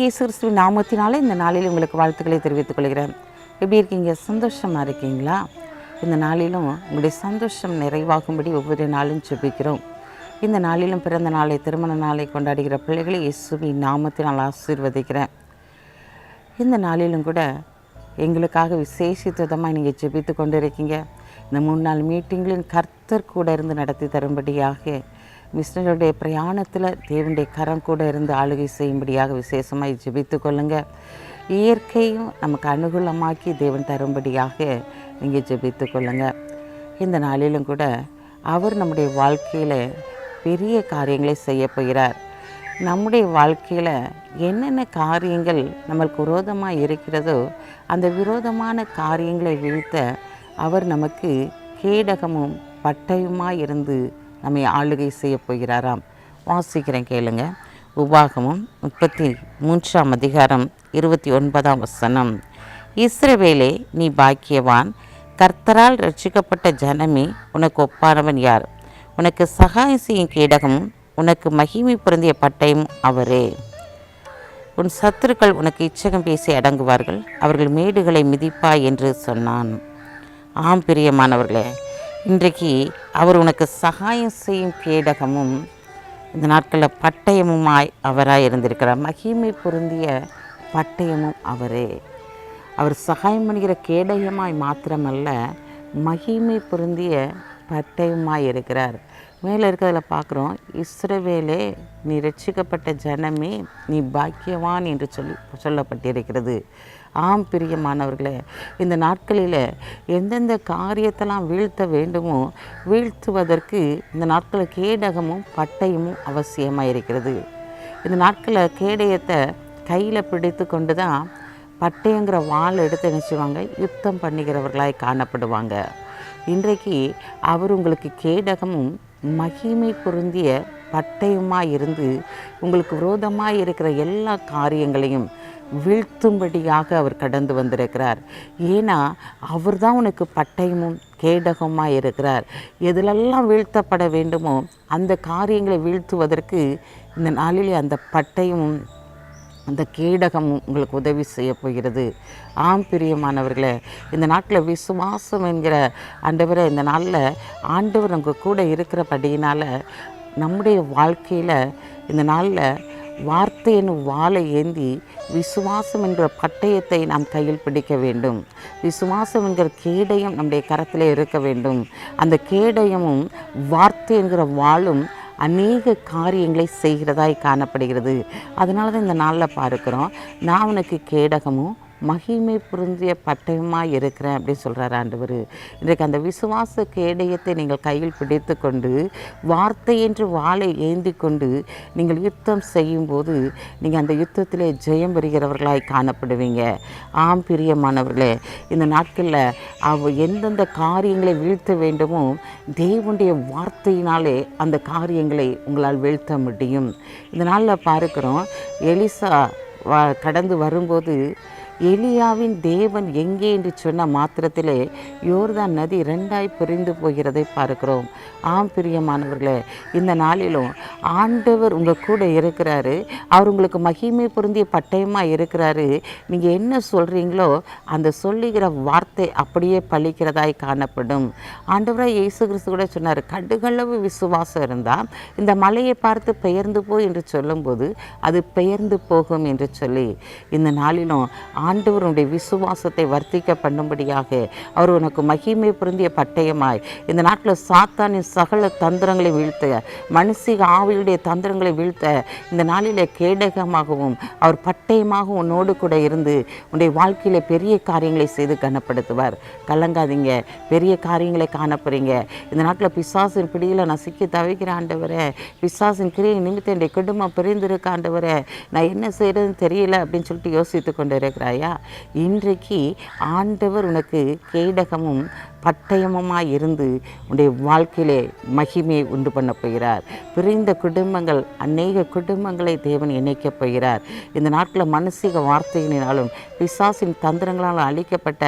இயேசு கிறிஸ்துவின் நாமத்தினாலே இந்த நாளில் உங்களுக்கு வாழ்த்துக்களை தெரிவித்துக் கொள்கிறேன். எப்படி இருக்கீங்க? சந்தோஷமாக இருக்கீங்களா? இந்த நாளிலும் உங்களுடைய சந்தோஷம் நிறைவாகும்படி ஒவ்வொரு நாளும் ஜெபிக்கிறோம். இந்த நாளிலும் பிறந்த நாளை திருமண நாளை கொண்டாடுகிற பிள்ளைகளை இயேசுவின் நாமத்தினால் ஆசீர்வதிக்கிறேன். இந்த நாளிலும் கூட எங்களுக்காக விசேஷித்தமாக நீங்கள் ஜெபித்து கொண்டு இருக்கீங்க இந்த மூணு நாள் மீட்டிங்கிலும் கர்த்தர் கூட இருந்து நடத்தி தரும்படியாக மிஸ்னருடைய பிரயாணத்தில் தேவனுடைய கரம் கூட இருந்து ஆளுகை செய்யும்படியாக விசேஷமாக ஜெபித்து கொள்ளுங்கள் இயற்கையும் நமக்கு அனுகூலமாக்கி தேவன் தரும்படியாக நீங்கள் ஜெபித்து கொள்ளுங்கள் இந்த நாளிலும் கூட அவர் நம்முடைய வாழ்க்கையில் பெரிய காரியங்களை செய்ய போகிறார். நம்முடைய வாழ்க்கையில் என்னென்ன காரியங்கள் நம்மளுக்கு விரோதமாக இருக்கிறதோ அந்த விரோதமான காரியங்களை வீழ்த்த அவர் நமக்கு கேடகமும் பட்டயமாக இருந்து நம்மை ஆளுகை செய்ய போகிறாராம். வாசிக்கிறேன் கேளுங்க. உபாகமும் முப்பத்தி மூன்றாம் அதிகாரம் இருபத்தி ஒன்பதாம் வசனம். இஸ்ரவேலே நீ பாக்கியவான். கர்த்தரால் ரட்சிக்கப்பட்ட ஜனமே உனக்கு ஒப்பானவன் யார்? உனக்கு சகாயம் செய்யும் கேடகமும் உனக்கு மகிமை பொருந்திய பட்டயம் அவரே. உன் சத்துருக்கள் உனக்கு இச்சகம் பேசி அடங்குவார்கள். அவர்கள் மேடுகளை மிதிப்பாய் என்று சொன்னான். ஆம் பிரியமானவர்களே இன்றைக்கு அவர் உனக்கு சகாயம் செய்யும் கேடகமும் இந்த நாட்களில் பட்டயமுமாய் அவராக இருந்திருக்கிறார். மகிமை பொருந்திய பட்டயமும் அவரே. அவர் சகாயம் பண்ணுகிற கேடயமாய் மாத்திரமல்ல மகிமை பொருந்திய பட்டயமாய் இருக்கிறார். மேலே இருக்கிறதில் பார்க்குறோம் இஸ்ரவேலே நீ ரட்சிக்கப்பட்ட ஜனமே நீ பாக்கியவான் என்று சொல்லி சொல்லப்பட்டிருக்கிறது. ஆம் பிரியமானவர்களே இந்த நாட்களில் எந்தெந்த காரியத்தெல்லாம் வீழ்த்த வேண்டுமோ வீழ்த்துவதற்கு இந்த நாட்களில் கேடகமும் பட்டயமும் அவசியமாக இருக்கிறது. இந்த நாட்களில் கேடயத்தை கையில் பிடித்து கொண்டு தான் பட்டயங்கிற வாள் எடுத்து நினச்சிவாங்க யுத்தம் பண்ணுகிறவர்களாய் காணப்படுவாங்க. இன்றைக்கு அவர் உங்களுக்கு கேடகமும் மகிமை பொருந்திய பட்டயமாக இருந்து உங்களுக்கு விரோதமாக இருக்கிற எல்லா காரியங்களையும் வீழ்த்தும்படியாக அவர் கடந்து வந்திருக்கிறார். ஏன்னா அவர் தான் உனக்கு பட்டயமும் கேடகமாக இருக்கிறார் எதிலெல்லாம் வீழ்த்தப்பட வேண்டுமோ அந்த காரியங்களை வீழ்த்துவதற்கு இந்த நாளிலே அந்த பட்டயமும் அந்த கேடகம் உங்களுக்கு உதவி செய்ய போகிறது. ஆம் பிரியமானவர்களே இந்த நாட்டில் விசுவாசம் என்கிற ஆண்டவரை இந்த நாளில் ஆண்டவர் உங்கள் கூட இருக்கிறபடியினால் நம்முடைய வாழ்க்கையில் இந்த நாளில் வார்த்தையின் வாழை வாளை ஏந்தி விசுவாசம் என்கிற பட்டயத்தை நாம் கையில் பிடிக்க வேண்டும். விசுவாசம் என்கிற கேடயம் நம்முடைய கரத்திலே இருக்க வேண்டும். அந்த கேடயமும் வார்த்தை என்கிற வாளும் அநேக காரியங்களை செய்கிறதாய் காணப்படுகிறது. அதனால தான் இந்த நாளில் பார்க்குறோம். நான் உனக்கு கேடகமும் மகிமை புரிந்திய பட்டயமாக இருக்கிறேன் அப்படின்னு சொல்கிறார் ஆண்டவர். இன்றைக்கு அந்த விசுவாச கேடயத்தை நீங்கள் கையில் பிடித்து கொண்டு வார்த்தை என்று வாளை ஏந்தி கொண்டு நீங்கள் யுத்தம் செய்யும்போது நீங்கள் அந்த யுத்தத்திலே ஜெயம் பெறுகிறவர்களாய் காணப்படுவீங்க. ஆம் பிரியமானவர்களே இந்த நாட்களில் அவ எந்தெந்த காரியங்களை வீழ்த்த வேண்டுமோ தேவனுடைய வார்த்தையினாலே அந்த காரியங்களை உங்களால் வீழ்த்த முடியும். இந்த நாளில் பார்க்குறோம் எலிசா வ கடந்து வரும்போது எலியாவின் தேவன் எங்கே என்று சொன்ன மாத்திரத்திலே யோர்தான் நதி ரெண்டாய் பிரிந்து போகிறதை பார்க்கிறோம். ஆம் பிரியமானவர்களே இந்த நாளிலும் ஆண்டவர் உங்கள் கூட இருக்கிறாரு. அவர் உங்களுக்கு மகிமை பொருந்திய பட்டயமாக இருக்கிறாரு. நீங்கள் என்ன சொல்கிறீங்களோ அந்த சொல்லுகிற வார்த்தை அப்படியே பழிக்கிறதாய் காணப்படும். ஆண்டவராக இயேசு கிறிஸ்து கூட சொன்னார் கடுகளவு விசுவாசம் இருந்தால் இந்த மலையை பார்த்து பெயர்ந்து போய் என்று சொல்லும்போது அது பெயர்ந்து போகும் என்று சொல்லி இந்த நாளிலும் ஆண்டவருடைய விசுவாசத்தை வர்த்திக்க பண்ணும்படியாக அவர் உனக்கு மகிமை பொருந்திய பட்டயமாய். இந்த நாட்டில் சாத்தானின் சகல தந்திரங்களை வீழ்த்த மனுஷிக ஆவியுடைய தந்திரங்களை வீழ்த்த இந்த நாளில் கேடகமாகவும் அவர் பட்டயமாக உன்னோடு கூட இருந்து உன்னுடைய வாழ்க்கையில் பெரிய காரியங்களை செய்து கனப்படுத்துவார். கலங்காதீங்க. பெரிய காரியங்களை காணப்படுறீங்க இந்த நாட்டில் பிசாசின் பிடியில் நான் சிக்கி தவிக்கிற ஆண்டவரே பிசாசின் கிரியை நிமித்தம் என்னுடைய குடும்பம் பிரிந்திருக்க ஆண்டவரே நான் என்ன செய்கிறதுன்னு தெரியல அப்படின்னு சொல்லிட்டு யோசித்து கொண்டு இருக்கிறாய் இன்றைக்கு ஆண்டவர் உனக்கு கேடகமும் பட்டயமமாக இருந்து உன்னுடைய வாழ்க்கையிலே மகிமையை உண்டு பண்ண போகிறார். பிரிந்த குடும்பங்கள் அநேக குடும்பங்களை தேவன் இணைக்கப் போகிறார். இந்த நாட்களில் மனசீக வார்த்தைகளினாலும் பிசாசின் தந்திரங்களால் அளிக்கப்பட்ட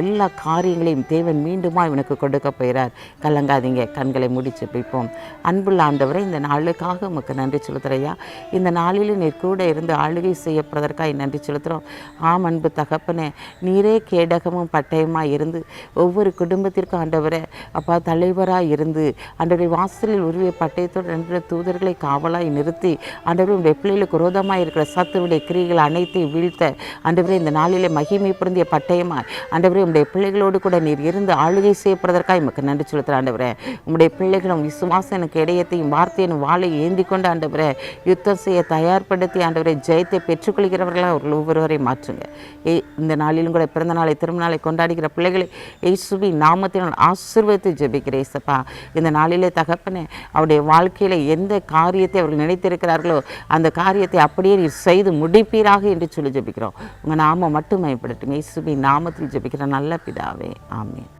எல்லா காரியங்களையும் தேவன் மீண்டுமா இவனுக்கு கொடுக்க போகிறார். கலங்காதீங்க கண்களை முடிச்சு பிடிப்போம் அன்புள்ள ஆண்டவரை இந்த நாளுக்காக உமக்கு நன்றி செலுத்துறையா. இந்த நாளிலும் நீர் கூட இருந்து ஆளுகை செய்யப்படுவதற்காக நன்றி செலுத்துகிறோம் ஆம் அன்பு தகப்பனே நீரே கேடகமும் பட்டயமாக இருந்து ஒவ்வொரு குடும்ப குடும்பத்திற்கு ஆண்டவரே அப்பா தலைவராக இருந்து ஆண்டவரை வாசலில் உருவிய பட்டயத்தோடு ரெண்டு தூதர்களை காவலாய் நிறுத்தி ஆண்டவரை உடைய பிள்ளைகளுக்கு விரோதமாக இருக்கிற சத்துருடைய கிரிகள் அனைத்தையும் வீழ்த்த ஆண்டவரே இந்த நாளிலே மகிமை பொருந்திய பட்டயமாய் ஆண்டவரே உடைய பிள்ளைகளோடு கூட நீர் இருந்து ஆளுகை செய்யப்படுவதற்காக எமக்கு நன்றி செலுத்துகிற ஆண்டவரே. உங்களுடைய பிள்ளைகளும் விசுவாசம் எனக்கு இடையத்தையும் வார்த்தையின் வாழை ஏந்தி கொண்டு ஆண்டவரே யுத்தம் செய்ய தயார்படுத்தி ஆண்டவரை ஜெயத்தை பெற்றுக்கொள்கிறவர்களாக அவர்கள் ஒவ்வொருவரையும் மாற்றுங்க. ஏ இந்த நாளிலும் கூட பிறந்த நாளை திருமண நாளை கொண்டாடுகிற பிள்ளைகளை நான் நாமத்தினால் ஆசீர்வதித்து ஜெபிக்கிறேன் இசப்பா இந்த நாளிலே தகப்பனே அவருடைய வாழ்க்கையில் எந்த காரியத்தை அவர்கள் நினைத்திருக்கிறார்களோ அந்த காரியத்தை அப்படியே நீர் செய்து முடிப்பீராக என்று சொல்லி ஜெபிக்கிறோம். உங்கள் நாமம் மட்டும் மேம்படட்டும் இசுபி நாமத்தில் ஜெபிக்கிற நல்ல பிதாவே. ஆமென்.